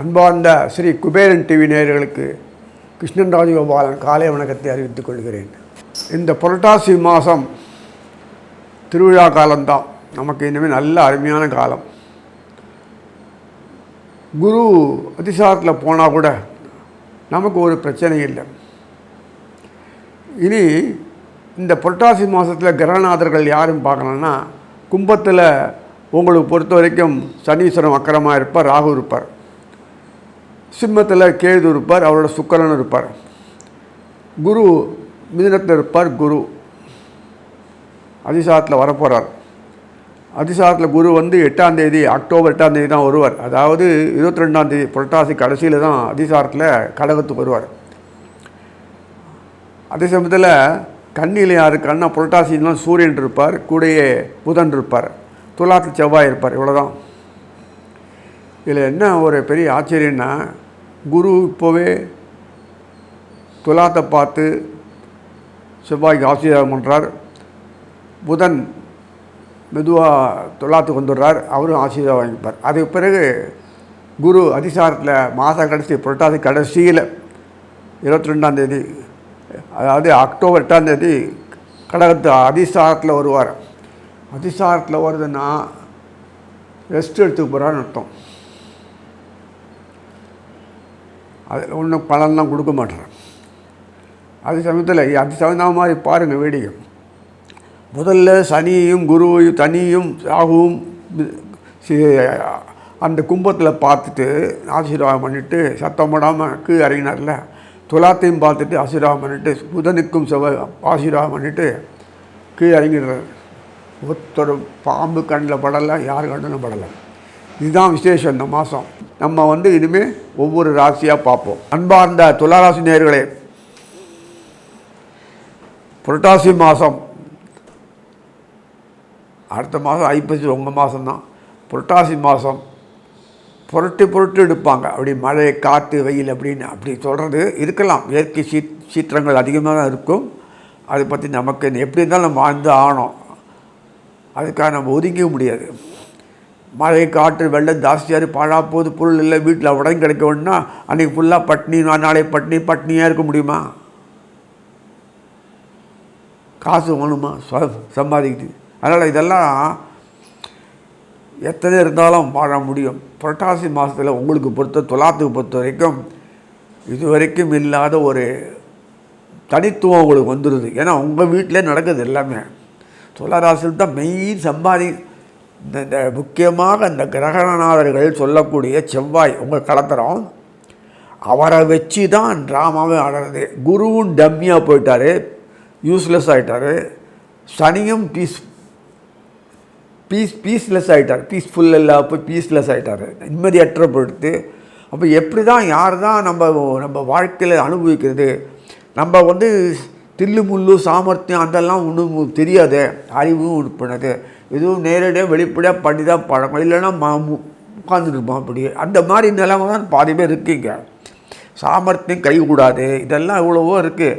அன்பார்ந்த ஸ்ரீ குபேரன் டிவி நேயர்களுக்கு கிருஷ்ணன் ராஜகோபாலன் காலை வணக்கத்தை அறிவித்துக் கொள்கிறேன். இந்த புரட்டாசி மாதம் திருவிழா காலம்தான். நமக்கு இனிமேல் நல்ல அருமையான காலம். குரு அதிசாரத்தில் போனால் கூட நமக்கு ஒரு பிரச்சனை இல்லை. இனி இந்த புரட்டாசி மாதத்தில் கிரகநாதர்கள் யாரும் பார்க்கணுன்னா கும்பத்தில் உங்களுக்கு பொறுத்த வரைக்கும் சனீஸ்வரன் அக்கரமாக இருப்பார் ராகு இருப்பார். சிம்மத்தில் கேது இருப்பார் அவரோட சுக்கரன் இருப்பார். குரு மிதினத்தில் இருப்பார் குரு அதிசாரத்தில் வரப்போகிறார் அதிசாரத்தில் குரு வந்து எட்டாம் தேதி அக்டோபர் எட்டாம் தேதி தான் வருவார். அதாவது இருபத்தி ரெண்டாம் தேதி புரட்டாசி கடைசியில் தான் அதிசாரத்தில் கடகத்துக்கு வருவார். அதே சமயத்தில் கண்ணில் யார் கண்ணா புரட்டாசினா சூரியன் இருப்பார் கூடயே புதன் இருப்பார். துலாத்து செவ்வாய் இருப்பார் இவ்வளோதான் இதில் என்ன ஒரு பெரிய ஆச்சரியன்னா குரு இப்போவே துலாத்தை பார்த்து செவ்வாய்க்கு ஆசீர்வாதம் பண்ணுறார் புதன் மெதுவாக துலாத்துக்கு வந்துடுறார் அவரும் ஆசீர்வாதம் வாங்கிப்பார். அதுக்கு பிறகு குரு அதிசாரத்தில் மாத கடைசி புரட்டாசி கடைசியில் இருபத்தி ரெண்டாம் தேதி அதாவது அக்டோபர் எட்டாம் தேதி கடகத்து அதிசாரத்தில் வருவார். அதிசாரத்தில் வருதுன்னா ரெஸ்ட் எடுத்துக்க போகிறான்னு அர்த்தம். அதில் ஒன்றும் பலன்லாம் கொடுக்க மாட்டேறேன் அது சமயத்தில் அது தகுந்த மாதிரி பாருங்கள் வேடிக்கை. முதல்ல சனியையும் குருவையும் தனியும் ராகுவும் அந்த கும்பத்தில் பார்த்துட்டு ஆசீர்வாதம் பண்ணிவிட்டு சத்தம் போடாமல் கீழே இறங்கினார்ல. துலாத்தையும் பார்த்துட்டு ஆசீர்வாதம் பண்ணிட்டு புதனுக்கும் செவ்வாய் ஆசீர்வாதம் பண்ணிவிட்டு கீழே இறங்கிடுறாரு. ஒருத்தர் பாம்பு கண்ணில் படலை யார் கண்ணிலும் படலை. இதுதான் விசேஷம் இந்த மாதம் நம்ம வந்து இனிமேல் ஒவ்வொரு ராசியாக பார்ப்போம். அன்பார்ந்த துளாராசி நேர்களே புரட்டாசி மாதம் அடுத்த மாதம் ஐப்பசி உங்கள் மாதம்தான் புரட்டாசி மாதம் புரட்டி புரட்டி எடுப்பாங்க. அப்படி மழை காற்று வெயில் அப்படின்னு அப்படி சொல்கிறது இருக்கலாம். இயற்கை சீ சீற்றங்கள் அதிகமாக தான் இருக்கும். அதை பற்றி நமக்கு எப்படி இருந்தாலும் நம்ம வாழ்ந்து ஆகணும். அதுக்காக நம்ம ஒதுங்க முடியாது. மழை காற்று வெள்ளம் ஜாஸ்தியாக பழா போது பொருள் இல்லை வீட்டில் உடம்பு கிடைக்க வேணும்னா அன்றைக்கி ஃபுல்லாக பட்னி நாளை பட்னி பட்னியாக இருக்க முடியுமா? காசு வேணுமா? ச- சம்பாதிக்குது அதனால் இதெல்லாம் எத்தனை இருந்தாலும் வாழ முடியும். புரட்டாசி மாதத்தில் உங்களுக்கு பொறுத்த துலாத்துக்கு பொறுத்த வரைக்கும் இது வரைக்கும் இல்லாத ஒரு தனித்துவம் உங்களுக்கு வந்துடுது ஏன்னா உங்கள் வீட்டிலே நடக்குது எல்லாமே. துளாராசியில் தான் மெயின் சம்பாதி இந்த இந்த முக்கியமாக இந்த கிரகணநாதர்கள் சொல்லக்கூடிய செவ்வாய் உங்கள் கலத்தரம் அவரை வச்சு தான் ட்ராமாவே ஆடுறது. குருவும் டம்மியாக போயிட்டார். யூஸ்லெஸ் ஆகிட்டாரு சனியும் பீஸ் பீஸ் பீஸ்லெஸ் ஆகிட்டார் பீஸ்ஃபுல் எல்லாம் போய் பீஸ்லெஸ் ஆகிட்டார் நிம்மதியற்றப்படுத்து. அப்போ எப்படி தான் யார் தான் நம்ம நம்ம வாழ்க்கையில் அனுபவிக்கிறது? நம்ம வந்து தில்லு முள்ளு சாமர்த்தியம் அதெல்லாம் ஒன்றும் தெரியாது அறிவும் உட்படுது. எதுவும் நேரடியாக வெளிப்படையாக பண்ணி தான் பழக்கம். இல்லைன்னா மா உட்காந்துருப்போம் அப்படி அந்த மாதிரி நிலைமை தான் பாதி பேர் இருக்கீங்க. சாமர்த்தியம் கைகூடாது. இதெல்லாம் இவ்வளவோ இருக்குது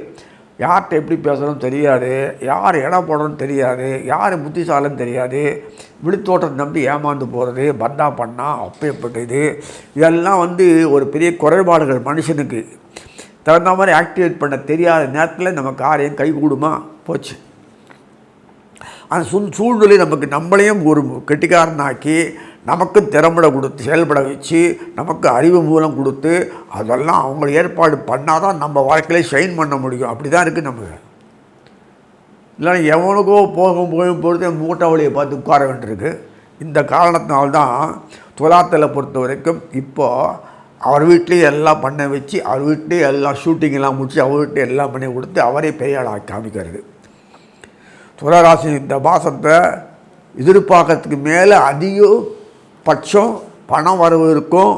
யார்கிட்ட எப்படி பேசணும்னு தெரியாது யார் இடம் போடணும்னு தெரியாது யார் புத்திசாலன்னு தெரியாது. விழுத்தோட்டம் நம்பி ஏமாந்து போகிறது பந்தா பண்ணா அப்பேற்பட்டது. இதெல்லாம் வந்து ஒரு பெரிய குறைபாடுகள் மனுஷனுக்கு. தகுந்த மாதிரி ஆக்டிவேட் பண்ண தெரியாத நேரத்தில் நம்ம காரியம் கைகூடுமா? போச்சு. அந்த சூழ் சூழ்நிலை நமக்கு நம்மளையும் ஒரு கெட்டிக்காரனாக்கி நமக்கு திறம்பட கொடுத்து செயல்பட வச்சு நமக்கு அறிவு மூலம் கொடுத்து அதெல்லாம் அவங்க ஏற்பாடு பண்ணால் தான் நம்ம வாழ்க்கையில ஷைன் பண்ண முடியும். அப்படி தான் இருக்குது நமக்கு இல்லை எவனுக்கோ போகும் போகும் பொறுத்து மூட்டை வழியை பார்த்து உட்கார வேண்டியிருக்கு. இந்த காரணத்தினால்தான் துலாத்தில் பொறுத்த வரைக்கும் இப்போது அவர் வீட்லேயே எல்லாம் பண்ண வச்சு அவர் வீட்லேயே எல்லாம் ஷூட்டிங்கெல்லாம் முடித்து முடிச்சு அவர் வீட்டில் எல்லாம் பண்ணி கொடுத்து அவரே பெரிய ஆளாக காமிக்கிறது. துளராசி இந்த மாதத்தை எதிர்பார்க்கறதுக்கு மேலே அதிகம் பட்சம் பணம் வரவு இருக்கும்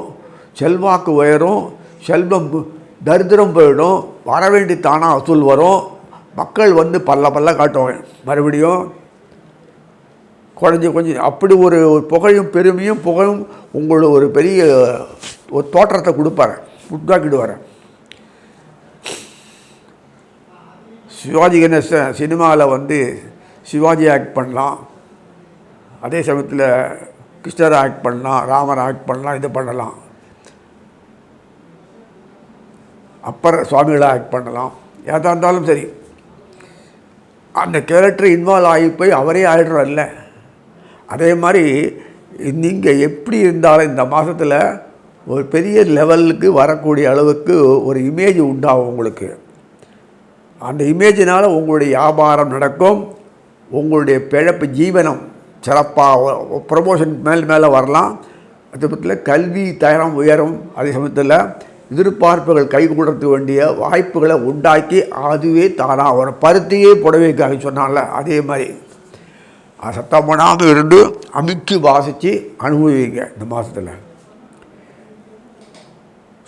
செல்வாக்கு உயரும் செல்வம் தரித்திரம் போயிடும் வர வேண்டி தானாக வசூல் வரும். மக்கள் வந்து பல்ல பல்ல காட்டுவாங்க. மறுபடியும் குறைஞ்சி கொஞ்சம் அப்படி ஒரு ஒரு புகழும் பெருமையும் புகழும் உங்களோட ஒரு பெரிய ஒரு தோற்றத்தை கொடுப்பாரு. உட்காக்கிடுவார் சிவாஜி கணேசன் சினிமாவில் வந்து சிவாஜி ஆக்ட் பண்ணலாம். அதே சமயத்தில் கிருஷ்ணரை ஆக்ட் பண்ணலாம் ராமரை ஆக்ட் பண்ணலாம் இது பண்ணலாம். அப்பர் சுவாமிகளை ஆக்ட் பண்ணலாம். ஏதா இருந்தாலும் சரி. அந்த கேரக்டர் இன்வால்வ் ஆகி போய் அவரே ஆயிடுறல்ல அதே மாதிரி நீங்கள் எப்படி இருந்தாலும் இந்த மாதத்தில் ஒரு பெரிய லெவலுக்கு வரக்கூடிய அளவுக்கு ஒரு இமேஜ் உண்டாகும் உங்களுக்கு. அந்த இமேஜினால் உங்களுடைய வியாபாரம் நடக்கும். உங்களுடைய பிழப்பு ஜீவனம் சிறப்பாக ப்ரமோஷன் மேல் மேலே வரலாம். அதே பட்சத்தில் கல்வி தரம் உயரும். அதே சமயத்தில் எதிர்பார்ப்புகள் கைகூடத்து வேண்டிய வாய்ப்புகளை உண்டாக்கி அதுவே தானாக ஒரு பருத்தியே புடவைக்காக சொன்னால அதே மாதிரி. அது சத்தம் பண்ணாமல் இருந்து அமுக்கி வாசித்து அனுபவிங்க இந்த மாதத்தில்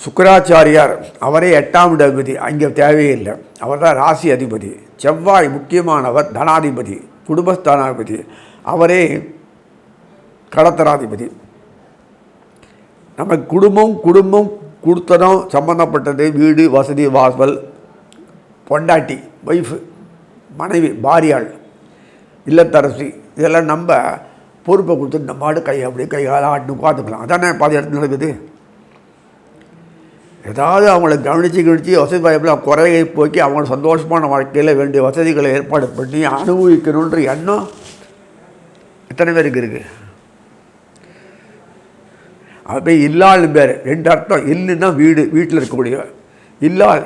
சுக்கராச்சாரியார் அவரே எட்டாம் இட அதிபதி அங்கே தேவையில்லை. அவர் தான் ராசி அதிபதி. செவ்வாய் முக்கியமானவர் தனாதிபதி குடும்பஸ்தானாதிபதி. அவரே கடத்தராதிபதி. நம்ம குடும்பம் குடும்பம் கொடுத்தனம் சம்பந்தப்பட்டது வீடு வசதி வாசல் பொண்டாட்டி ஒய்ஃபு மனைவி பாரியாள் இல்லத்தரசி இதெல்லாம் நம்ம பொறுப்பை கொடுத்து நம்ம ஆடு கை அப்படியே கை கால ஆட்டு பார்த்துக்கலாம் அதானே பாதி இடத்துல நடக்குது? ஏதாவது அவங்கள கவனித்து கவனித்து வசதி வாய்ப்பில் குறையை போக்கி அவங்கள சந்தோஷமான வாழ்க்கையில் வேண்டிய வசதிகளை ஏற்பாடு பண்ணி அனுபவிக்கணுன்ற எண்ணம் எத்தனை பேருக்கு இருக்குது அது போய் இல்லாள் பேர். ரெண்டு அர்த்தம். இல்லைன்னா வீடு வீட்டில் இருக்கக்கூடிய இல்லாள்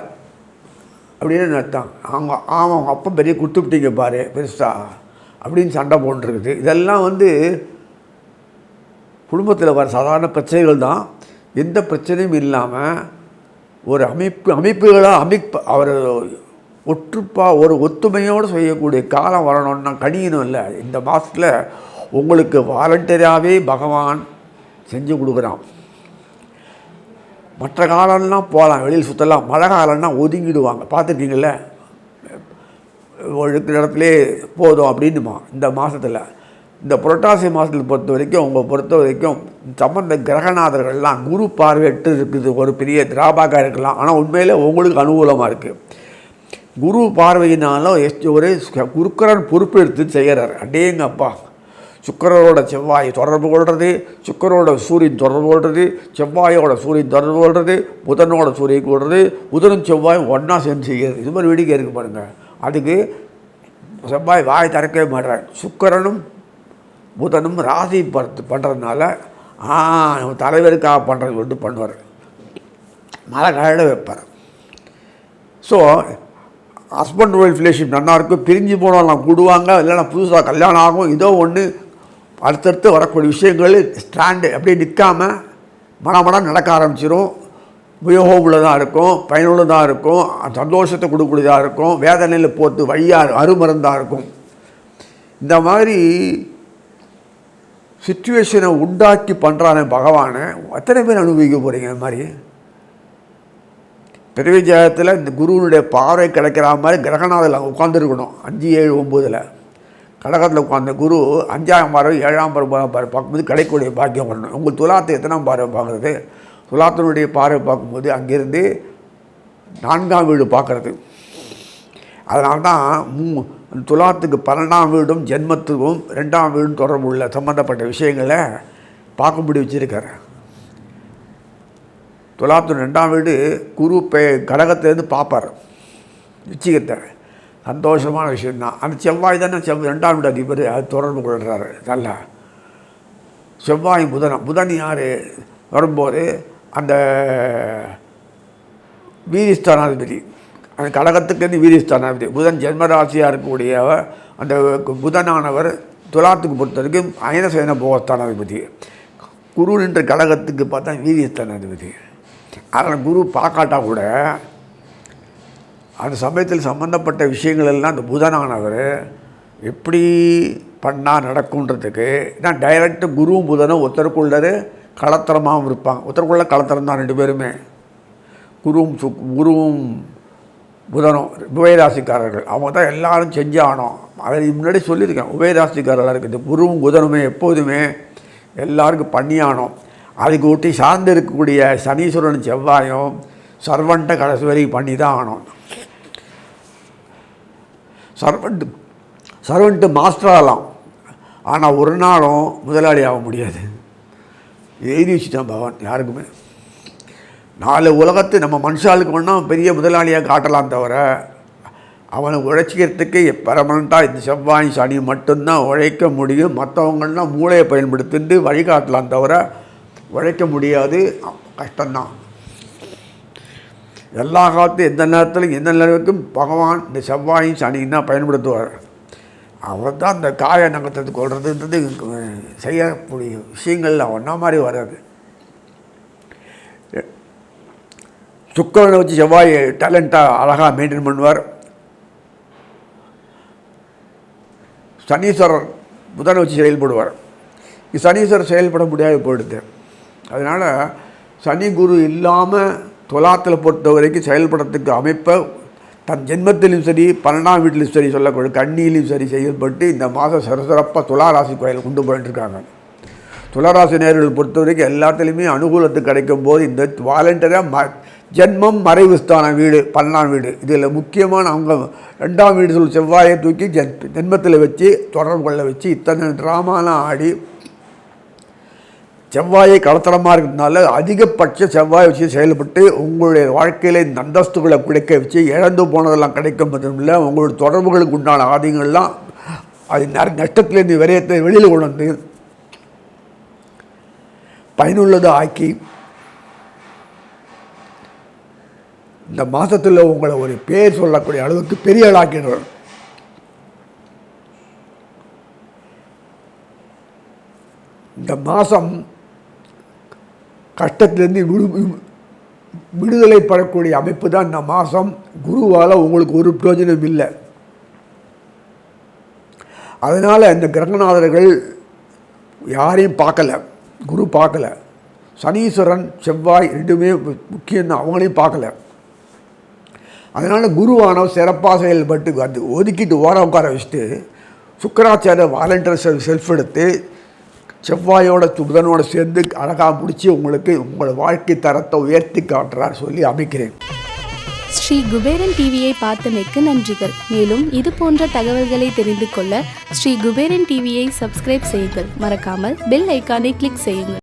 அப்படின்னு அர்த்தம்? அவங்க ஆமாம் அவங்க அப்பா பெரிய குத்துப்பிட்டீங்க பாரு பெருசா. அப்படின்னு சண்டை போட்டுருக்குது இதெல்லாம் வந்து குடும்பத்தில் வர சாதாரண பிரச்சனைகள் தான். எந்த பிரச்சனையும் இல்லாமல் ஒரு அமைப்பு அமைப்புகளாக அமைப்பு அவர் ஒற்றுப்பா ஒரு ஒத்துமையோடு செய்யக்கூடிய காலம் வரணும்னா கணியணும் இல்லை இந்த மாதத்தில் உங்களுக்கு வாலண்டரியாகவே பகவான் செஞ்சு கொடுக்குறான். மற்ற காலம்லாம் போகலாம் வெளியில் சுற்றலாம் மழை காலம்னா ஒதுங்கிடுவாங்க. பார்த்துருக்கீங்கள இருக்கிற இடத்துலே போதும் அப்படின்னுமா? இந்த மாதத்தில் இந்த புரட்டாசி மாதத்தில் பொறுத்த வரைக்கும் உங்களை பொறுத்த வரைக்கும் சம்பந்த கிரகநாதர்கள்லாம் குரு பார்வையிட்டு இருக்குது. ஒரு பெரிய திராபாக இருக்கலாம். ஆனால் உண்மையில் உங்களுக்கு அனுகூலமாக இருக்குது குரு பார்வையினாலும் எஸ் ஒரு குருக்கரன் பொறுப்பெடுத்து செய்கிறார் அடேங்கப்பா. சுக்கரனோட செவ்வாய் தொடர்பு கொள்வது சுக்கரோட சூரியன் தொடர்பு கொள்வது செவ்வாயோட சூரியன் தொடர்பு கொள்வது புதனோட சூரியன் கொள்வது புதனும் செவ்வாயும் ஒன்றா சேர்ந்து செய்கிறது. இது மாதிரி வேடிக்கை இருக்குது பாருங்கள் அதுக்கு செவ்வாய் வாய் திறக்கவே மாட்டார் சுக்கரனும் புதனும் ராசி படுத்து பண்ணுறதுனால ஆ நம்ம தலைவருக்காக பண்ணுறது சொல்லிட்டு பண்ணுவார். மழை கழட வைப்பார். ஸோ ஹஸ்பண்ட் ஒய்ஃப் ரிலேஷன் நல்லா இருக்கும். பிரிஞ்சு போனாலும் கூடுவாங்க. இல்லைன்னா புதுசாக கல்யாணம் ஆகும். ஏதோ ஒன்று அடுத்தடுத்து வரக்கூடிய விஷயங்கள் ஸ்டாண்டு அப்படியே நிற்காம மனமடம் நடக்க ஆரம்பிச்சிடும் உபயோகம் உள்ளதாக இருக்கும் பயனுள்ளதாக இருக்கும் சந்தோஷத்தை கொடுக்கக்கூடியதாக இருக்கும் வேதனையில் போட்டு வழியாக அருமருந்தாக இருக்கும். இந்த மாதிரி சுச்சுவேஷனை உண்டாக்கி பண்ணுறான பகவானை எத்தனை பேர் அனுபவிக்க போகிறீங்க இந்த மாதிரி. பிறவி ஜாகத்தில் இந்த குருவனுடைய பார்வை கிடைக்கிற மாதிரி கிரகநாதில் உட்காந்துருக்கணும் அஞ்சு ஏழு ஒம்போதில். கடகத்தில் உட்காந்த குரு அஞ்சாம் பார்வை ஏழாம் பார்வை பார்க்கும்போது கிடைக்கக்கூடிய பாக்கியம் வரணும். உங்கள் துலாத்தை எத்தனாம் பார்வை பார்க்குறது? துலாத்தினுடைய பார்வை பார்க்கும்போது அங்கேருந்து நான்காம் வீடு பார்க்குறது. அதனால தான் மூ துலாத்துக்கு பன்னெண்டாம் வீடும் ஜென்மத்துக்கும் ரெண்டாம் வீடும் தொடர்பு உள்ள சம்மந்தப்பட்ட விஷயங்களை பார்க்கும்படி வச்சுருக்கார். துலாத்து ரெண்டாம் வீடு குரு பே கடகத்திலேருந்து பார்ப்பார். நிச்சயத்தை சந்தோஷமான விஷயந்தான் அந்த செவ்வாய் தானே செவ் ரெண்டாம் வீடு அதிபர் அது தொடர்பு கொள்கிறாரு நல்லா. செவ்வாய் புதனம் புதன் யார்? வரும்போது அந்த வீரிஸ்தானாதிபதி அந்த கடகத்துலேருந்து வீரிஸ்தானாதிபதி புதன் ஜென்மராசியாக இருக்கக்கூடிய அந்த புதனானவர் துலாத்துக்கு பொறுத்த வரைக்கும் அயனசேன போகஸ்தானாதிபதி. குரு நின்ற கடகத்துக்கு பார்த்தா வீரியஸ்தானாதிபதி அதனால் குரு பார்க்காட்டா கூட அந்த சமயத்தில் சம்மந்தப்பட்ட விஷயங்கள் எல்லாம் அந்த புதனானவர் எப்படி பண்ணால் நடக்குன்றதுக்கு நான் டைரக்ட் குருவும் புதனும் ஒருத்தருக்குள்ளது கலத்தரமாகவும் இருப்பாங்க. ஒருத்தருக்குள்ள கலத்தரம் தான் ரெண்டு பேருமே. குருவும் சு குருவும் புதனும் உபயராசிக்காரர்கள் அவங்க தான் எல்லாரும் செஞ்சாகணும் அதை முன்னாடி சொல்லியிருக்கேன். உபயராசிக்காரர்களாக இருக்குது குருவும் புதனுமே எப்போதுமே எல்லாருக்கும் பண்ணியானோம் அதுக்கு ஒட்டி சார்ந்து இருக்கக்கூடிய சனீஸ்வரன் செவ்வாயும் சர்வன்ட்டை கடைசி வரைக்கும் பண்ணி தான் ஆனோம். சர்வெண்ட்டு சர்வெண்ட்டு மாஸ்டர் ஆகலாம் ஆனால் ஒரு நாளும் முதலாளி ஆக முடியாது. எழுதி வச்சுட்டான் பகவான் யாருக்குமே. நாலு உலகத்து நம்ம மனுஷாளுக்கு ஒன்றும் பெரிய முதலாளியாக காட்டலாம் தவிர அவனை உழைச்சிக்கிறதுக்கு பெர்மனண்ட்டாக இந்த செவ்வாய் சனி மட்டும்தான் உழைக்க முடியும். மற்றவங்கள்லாம் மூளையை பயன்படுத்திட்டு வழிகாட்டலாம் தவிர உழைக்க முடியாது. கஷ்டம்தான். எல்லா காலத்தையும் எந்த நேரத்திலும் எந்த நிலவுக்கும் பகவான் இந்த செவ்வாயும் சனியும் தான் பயன்படுத்துவார். அவர் தான் அந்த காய நகத்தை கொள்றதுன்றது செய்யக்கூடிய விஷயங்கள் ஒன்றா மாதிரி வராது. சுக்கரனை வச்சு செவ்வாய் டேலண்ட்டாக அழகாக மெயின்டைன் பண்ணுவார். சனீஸ்வரர் புதனை வச்சு செயல்படுவார் சனீஸ்வரர் செயல்பட முடியாது போயிடுது. அதனால் சனி குரு இல்லாமல் துலாத்தில் பொறுத்த வரைக்கும் செயல்படத்துக்கு அமைப்பை தன் ஜென்மத்திலும் சரி பன்னெண்டாம் வீட்டிலும் சரி சொல்லக்கூடிய கண்ணியிலும் சரி செயல்பட்டு இந்த மாதம் சிறசிறப்பாக துளாராசி கோயில் கொண்டு போயிட்டுருக்காங்க இருக்காங்க துளாராசி நேர்கள் பொறுத்த வரைக்கும் எல்லாத்துலேயுமே அனுகூலத்துக்கு கிடைக்கும் போது இந்த வாலண்டியராக ம ஜென்மம் மறைவுஸ்தான வீடு பன்னெண்டாம் வீடு. இதில் முக்கியமான அவங்க ரெண்டாம் வீடு சொல் செவ்வாயை தூக்கி ஜென் ஜென்மத்தில் வச்சு தொடர்பு கொள்ள வச்சு இத்தனை ட்ராமாலாம் ஆடி செவ்வாயை கலத்தரமாக இருக்கிறதுனால அதிகபட்ச செவ்வாய் வச்சு செயல்பட்டு உங்களுடைய வாழ்க்கையில் இந்த அந்தஸ்துகளை கிடைக்க வச்சு இழந்து போனதெல்லாம் கிடைக்கும் மட்டுமில்லை உங்களுடைய தொடர்புகளுக்கு உண்டான ஆதிங்கள்லாம் அது நிறைய நஷ்டத்துலேருந்து விரயத்தை வெளியில் கொண்டு வந்து பயனுள்ளதை ஆக்கி இந்த மாதத்தில் உங்களை ஒரு பேர் சொல்லக்கூடிய அளவுக்கு பெரிய ஆளாக்கிடுறார் இந்த மாதம் கஷ்டத்திலேருந்து விடு விடுதலை பெறக்கூடிய அமைப்பு தான் இந்த மாதம் குருவால் உங்களுக்கு ஒரு பிரயோஜனம் இல்லை. அதனால் இந்த கிரகநாதர்கள் யாரையும் பார்க்கல. குரு பார்க்கல. சனீஸ்வரன் செவ்வாய் ரெண்டுமே முக்கியம் அவங்களையும் பார்க்கல. அதனால் குருவானவர் சிறப்பாக செயல்பட்டு அது ஒதுக்கிட்டு ஓர உட்கார வச்சுட்டு சுக்கராச்சாரிய வாலண்டியர் செல்ஃப் எடுத்து செவ்வாயோட புதனோட சேர்ந்து அழகாக முடித்து உங்களுக்கு உங்களோட வாழ்க்கை தரத்தை உயர்த்தி காட்டுறார் சொல்லி அமைக்கிறேன். ஸ்ரீ குபேரன் டிவியை பார்த்தமைக்கு நன்றிகள். மேலும் இது போன்ற தகவல்களை தெரிந்து கொள்ள ஸ்ரீ குபேரன் டிவியை சப்ஸ்கிரைப் செய்யுங்கள். மறக்காமல் பெல் ஐக்கானை கிளிக் செய்யுங்கள்.